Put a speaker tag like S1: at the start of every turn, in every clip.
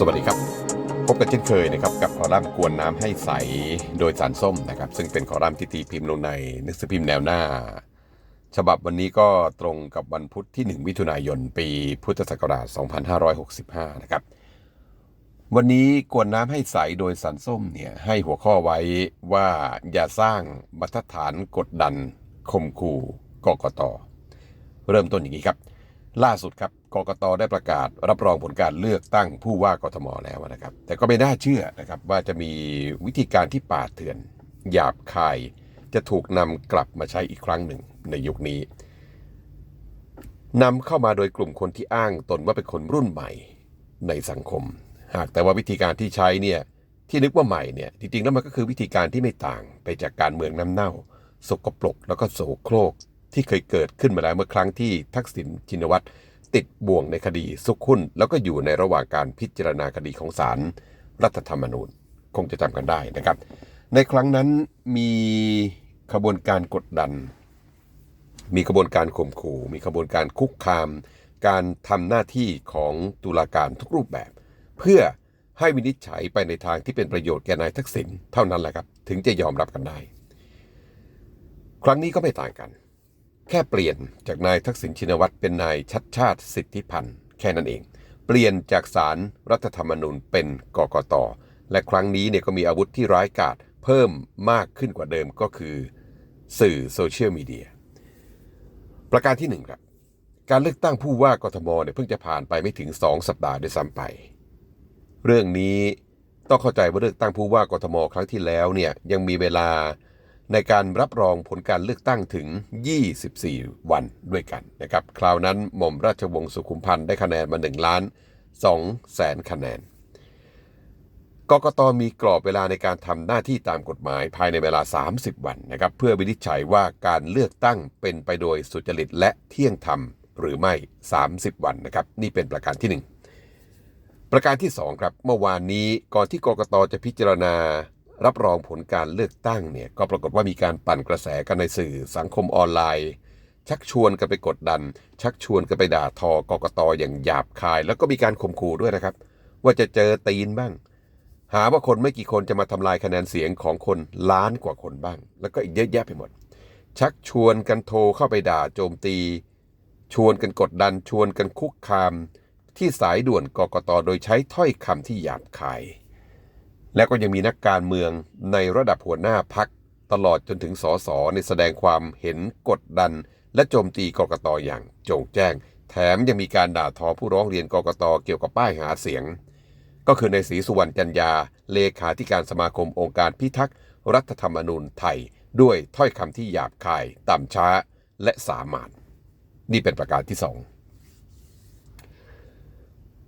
S1: สวัสดีครับ พบกันเช่นเคยนะครับกับคอลัมน์กวนน้ำให้ใสโดยสารส้มนะครับซึ่งเป็นคอลัมน์ที่ตีพิมพ์ลงในหนังสือพิมพ์แนวหน้า ฉบับวันนี้ก็ตรงกับวันพุธที่ 1 มิถุนายน ปีพุทธศักราช 2565 นะครับ วันนี้กวนน้ำให้ใสโดยสันส้มเนี่ยให้หัวข้อไว้ว่าอย่าสร้างบรรทัดฐานกดดันข่มขู่กกตเริ่มต้นอย่างนี้ครับ ล่าสุดครับกกตได้ประกาศรับรองผลการเลือกตั้งผู้ว่ากทมแล้วนะครับ แต่ก็ไม่น่าเชื่อนะครับว่าจะมีวิธีการที่ป่าเถื่อน หยาบคาย จะถูกนำกลับมาใช้อีกครั้งหนึ่งในยุคนี้นำเข้ามาโดยกลุ่มคนที่อ้างตนว่าเป็นคนรุ่นใหม่ในสังคม หากแต่ว่าวิธีการที่ใช้เนี่ยที่นึกว่าใหม่เนี่ยจริงๆแล้วมันก็คือวิธีการที่ไม่ต่างไปจากการเมืองน้ำเน่า สกปรกแล้วก็โสโครก ที่เคยเกิดขึ้นมาแล้วเมื่อครั้งที่ทักษิณชินวัตรติดบ่วงในคดีสุขุนแล้วก็อยู่ในระหว่างการพิจารณาคดีของศาลรรัฐธรรมนูญ คงจะจำกันได้นะครับ ในครั้งนั้นมีขบวนการกดดัน มีขบวนการข่มขู่ มีขบวนการคุกคาม การทำหน้าที่ของตุลาการทุกรูปแบบ เพื่อให้วินิจฉัยไปในทางที่เป็นประโยชน์แก่นายทักษิณเท่านั้นแหละครับ ถึงจะยอมรับกันได้ ครั้งนี้ก็ไม่ต่างกัน แค่เปลี่ยนจากนายทักษิณชินวัตรเป็นนายชัดชาติสิทธิพันธ์แค่นั้นเอง เปลี่ยนจากสารรัฐธรรมนูญเป็นกกตและครั้งนี้เนี่ยก็มีอาวุธที่ร้ายกาจเพิ่มมากขึ้นกว่าเดิมก็คือ สื่อโซเชียลมีเดียประการที่หนึ่งครับการเลือกตั้งผู้ว่ากทมเนี่ยเพิ่งจะผ่านไปไม่ถึง 2 สัปดาห์ด้วยซ้ำไป เรื่องนี้ต้องเข้าใจว่าเลือกตั้งผู้ว่ากทมครั้งที่แล้วเนี่ยยังมีเวลา ในการรับรองผลการเลือกตั้งถึง 24 วันด้วยกันนะครับ คราวนั้นหม่อมราชวงศ์สุขุมพันธ์ได้คะแนนมา1ล้าน2แสนคะแนน กกตมีกรอบเวลาในการทำหน้าที่ตามกฎหมายภายในเวลา 30 วันนะครับ เพื่อวินิจฉัยว่าการเลือกตั้งเป็นไปโดยสุจริตและเที่ยงธรรมหรือไม่ 30 วันนะครับ นี่เป็นประการที่ 1 ประการที่ 2 ครับ เมื่อวานนี้ก่อนที่กกตจะพิจารณา รับรองผลการเลือกตั้งเนี่ยก็ปรากฏว่ามีการปั่นกระแสกันในสื่อสังคมออนไลน์ ชักชวนกันไปกดดัน ชักชวนกันไปด่าทอกกตอย่างหยาบคาย แล้วก็มีการข่มขู่ด้วยนะครับ ว่าจะเจอตีนบ้าง หาว่าคนไม่กี่คนจะมาทำลายคะแนนเสียงของคนล้านกว่าคนบ้าง แล้วก็อีกเยอะแยะไปหมด ชักชวนกันโทรเข้าไปด่าโจมตี ชวนกันกดดัน ชวนกันคุกคาม ที่สายด่วนกกตโดยใช้ถ้อยคำที่หยาบคาย แล้วก็ยังมีนักการเมืองในระดับหัวหน้าพักตลอดจนถึงสสในแสดงความเห็นกดดัน และโจมตีกกตอย่างโจงแจ้ง แถมยังมีการด่าทอผู้ร้องเรียนกกตเกี่ยวกับป้ายหาเสียง ก็คือในศรีสุวรรณจันยา เลขาธิการสมาคมองค์การพิทักษ์รัฐธรรมนูญไทย ด้วยถ้อยคำที่หยาบคาย ต่ำช้า และสามานนี่เป็นประการที่สอง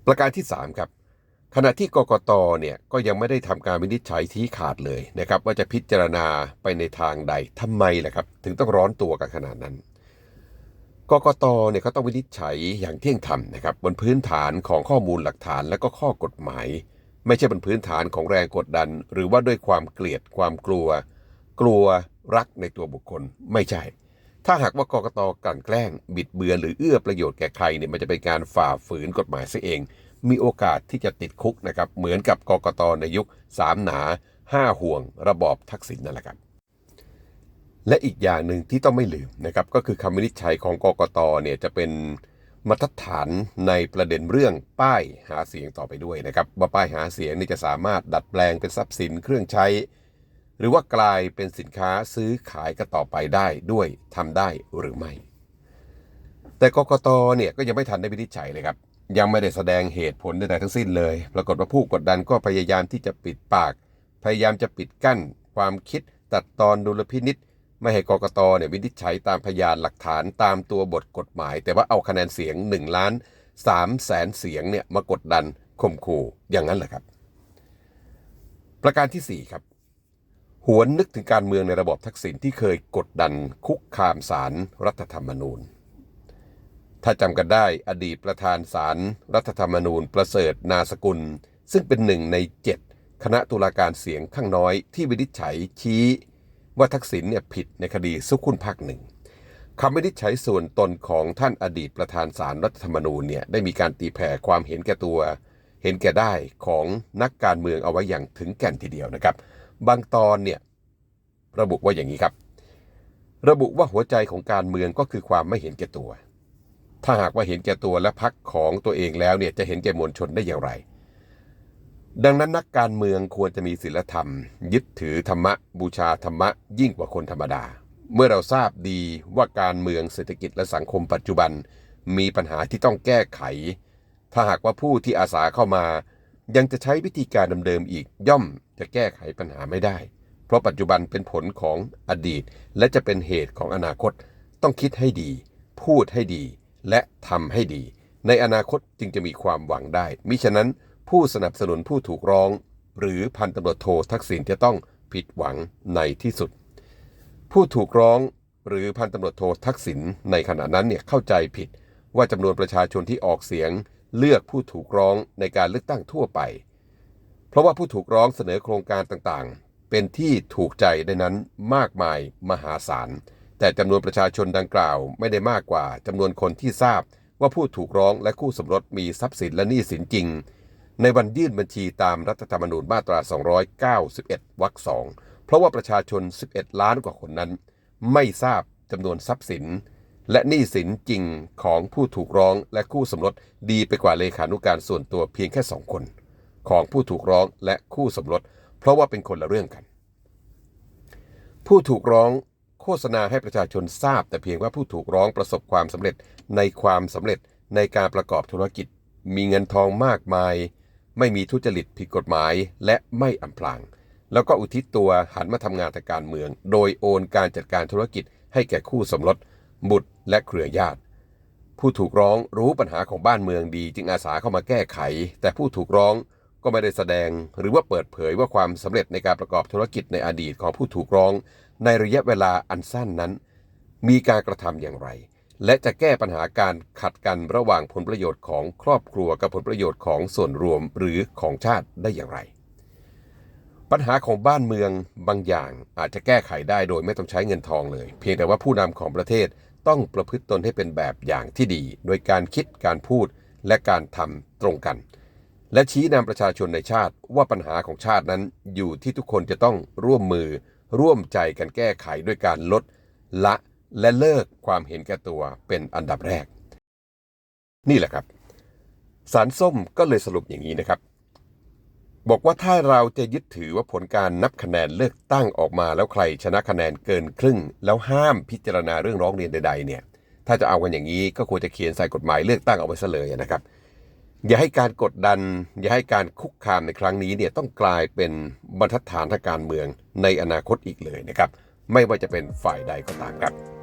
S1: ประการที่สามครับ ขณะที่กกตเนี่ยก็ยังไม่ได้ทำการวินิจฉัยที่ขาดเลยนะครับว่าจะพิจารณาไปในทางใดทำไมล่ะครับ ถึงต้องร้อนตัวกันขนาดนั้นกกตเนี่ยเขาต้องวินิจฉัยอย่างเที่ยงธรรมนะครับบนพื้นฐานของข้อมูลหลักฐานและก็ข้อกฎหมาย ไม่ใช่บนพื้นฐานของแรงกดดัน หรือว่าด้วยความเกลียดความกลัว กลัวรักในตัวบุคคลไม่ใช่ ถ้าหากว่ากกตกลั่นแกล้ง บิดเบือนหรือเอื้อประโยชน์แก่ใครเนี่ยมันจะเป็นการฝ่าฝืนกฎหมายซะเอง มีโอกาสที่จะติดคุกนะครับเหมือนกับกกตในยุคสามหนาห้าห่วง ระบอบทักษิณนั่นแหละครับ และอีกอย่างหนึ่งที่ต้องไม่ลืมนะครับก็คือคำวินิจฉัยของกกตเนี่ยจะเป็นมาตรฐานในประเด็นเรื่องป้ายหาเสียงต่อไปด้วยนะครับว่าป้ายหาเสียงนี่จะสามารถดัดแปลงเป็นทรัพย์สินเครื่องใช้ หรือว่ากลายเป็นสินค้าซื้อขายกันต่อไปได้ด้วยทำได้หรือไม่ แต่กกตเนี่ยก็ยังไม่ทันได้วินิจฉัยเลยครับ ยังไม่ได้แสดงเหตุผลใดๆทั้งสิ้นเลย ปรากฏว่าผู้กดดันก็พยายามที่จะปิดปาก พยายามจะปิดกั้น ความคิดตัดตอนดุลพินิษไม่ให้กกตเนี่ยวินิจฉัยตามพยานหลักฐานตามตัวบทกฎหมาย แต่ว่าเอาคะแนนเสียง1ล้าน3แสนเสียงเนี่ยมากดดันข่มขู่อย่างนั้นแหละครับ ประการที่ 4 ครับ หวนนึกถึงการเมืองในระบบทักษิณที่เคยกดดันคุกคามสารรัฐธรรมนูญ ถ้าจำกันได้อดีตประธานสารรัฐธรรมนูญประเสริฐนาสกุล ซึ่งเป็นหนึ่งในเจ็ดคณะตุลาการเสียงข้างน้อยที่วินิจฉัยชี้ว่าทักษิณเนี่ยผิดในคดีสุขุนภาคหนึ่งคำวินิจฉัยส่วนตนของท่านอดีตประธานสารรัฐธรรมนูญเนี่ยได้มีการตีแผ่ความเห็นแก่ตัว เห็นแก่ได้ของนักการเมืองเอาไว้อย่างถึงแก่นทีเดียวนะครับ บางตอนเนี่ยระบุว่าอย่างนี้ครับ ระบุว่าหัวใจของการเมืองก็คือความไม่เห็นแก่ตัว ถ้าหากว่าเห็นแก่ตัวและพักของตัวเองแล้วเนี่ยจะเห็นแก่มวลชนได้อย่างไร ดังนั้นนักการเมืองควรจะมีศีลธรรม ยึดถือธรรมะ บูชาธรรมะ ยิ่งกว่าคนธรรมดา เมื่อเราทราบดีว่าการเมืองเศรษฐกิจและสังคมปัจจุบัน มีปัญหาที่ต้องแก้ไข ถ้าหากว่าผู้ที่อาสาเข้ามา ยังจะใช้วิธีการเดิมๆอีกย่อมจะแก้ไขปัญหาไม่ได้ เพราะปัจจุบันเป็นผลของอดีต และจะเป็นเหตุของอนาคต ต้องคิดให้ดี พูดให้ดี และทำให้ดี ในอนาคตจึงจะมีความหวังได้ มิฉะนั้นผู้สนับสนุนผู้ถูกร้อง หรือพันตำรวจโททักษิณจะต้องผิดหวังในที่สุด ผู้ถูกร้องหรือพันตำรวจโททักษิณในขณะนั้นเนี่ยเข้าใจผิด ว่าจำนวนประชาชนที่ออกเสียง เลือกผู้ถูกร้องในการเลือกตั้งทั่วไป เพราะว่าผู้ถูกร้องเสนอโครงการต่างๆ เป็นที่ถูกใจในนั้นมากมายมหาศาล แต่จำนวนประชาชนดังกล่าวไม่ได้มากกว่าจำนวนคนที่ทราบว่าผู้ถูกร้องและคู่สมรสมีทรัพย์สินและหนี้สินจริง ในวันยื่นบัญชีตามรัฐธรรมนูญมาตรา 291 วรรคสองเพราะว่าประชาชน 11 ล้านกว่าคนนั้น ไม่ทราบจำนวนทรัพย์สิน และหนี้สินจริงของผู้ถูกร้องและคู่สมรสดีไปกว่าเลขานุการส่วนตัวเพียงแค่สองคน ของผู้ถูกร้องและคู่สมรส เพราะว่าเป็นคนละเรื่องกัน ผู้ถูกร้อง ษณาให้ประชาชนทราบ แต่เพียงว่าผู้ถูกร้องประสบความสำเร็จในความสำเร็จในการประกอบธุรกิจ มีเงินทองมากมาย ไม่มีทุจริตผิดกฎหมาย และไม่อำพราง แล้วก็อุทิศตัวหันมาทำงานทางการเมือง โดยโอนการจัดการธุรกิจให้แก่คู่สมรส บุตรและเครือญาติ ผู้ถูกร้องรู้ปัญหาของบ้านเมืองดี จึงอาสาเข้ามาแก้ไข แต่ผู้ถูกร้องก็ไม่ได้แสดง หรือว่าเปิดเผยว่าความสำเร็จในการประกอบธุรกิจในอดีตของผู้ถูกร้อง ในระยะเวลาอันสั้นนั้น มีการกระทำอย่างไร และจะแก้ปัญหาการขัดกันระหว่างผลประโยชน์ของครอบครัวกับผลประโยชน์ของส่วนรวมหรือของชาติได้อย่างไร ปัญหาของบ้านเมืองบางอย่างอาจจะแก้ไขได้โดยไม่ต้องใช้เงินทองเลย เพียงแต่ว่าผู้นำของประเทศต้องประพฤติตนให้เป็นแบบอย่างที่ดี โดยการคิดการพูดและการทำตรงกัน และชี้นำประชาชนในชาติว่าปัญหาของชาตินั้นอยู่ที่ทุกคนจะต้องร่วมมือ ร่วมใจกันแก้ไขด้วยการลดละและเลิกความเห็นแก่ตัวเป็นอันดับแรก นี่แหละครับ สารส้มก็เลยสรุปอย่างนี้นะครับ บอกว่าถ้าเราจะยึดถือว่าผลการนับคะแนนเลือกตั้งออกมาแล้วใครชนะคะแนนเกินครึ่ง แล้วห้ามพิจารณาเรื่องร้องเรียนใด ๆ เนี่ย ถ้าจะเอากันอย่างนี้ก็ควรจะเขียนใส่กฎหมายเลือกตั้งเอาไว้ซะเลยนะครับ อย่าให้การกดดัน อย่าให้การคุกคามในครั้งนี้เนี่ยต้องกลายเป็นบรรทัดฐานทางการเมืองในอนาคตอีกเลยนะครับ ไม่ว่าจะเป็นฝ่ายใดก็ตามครับ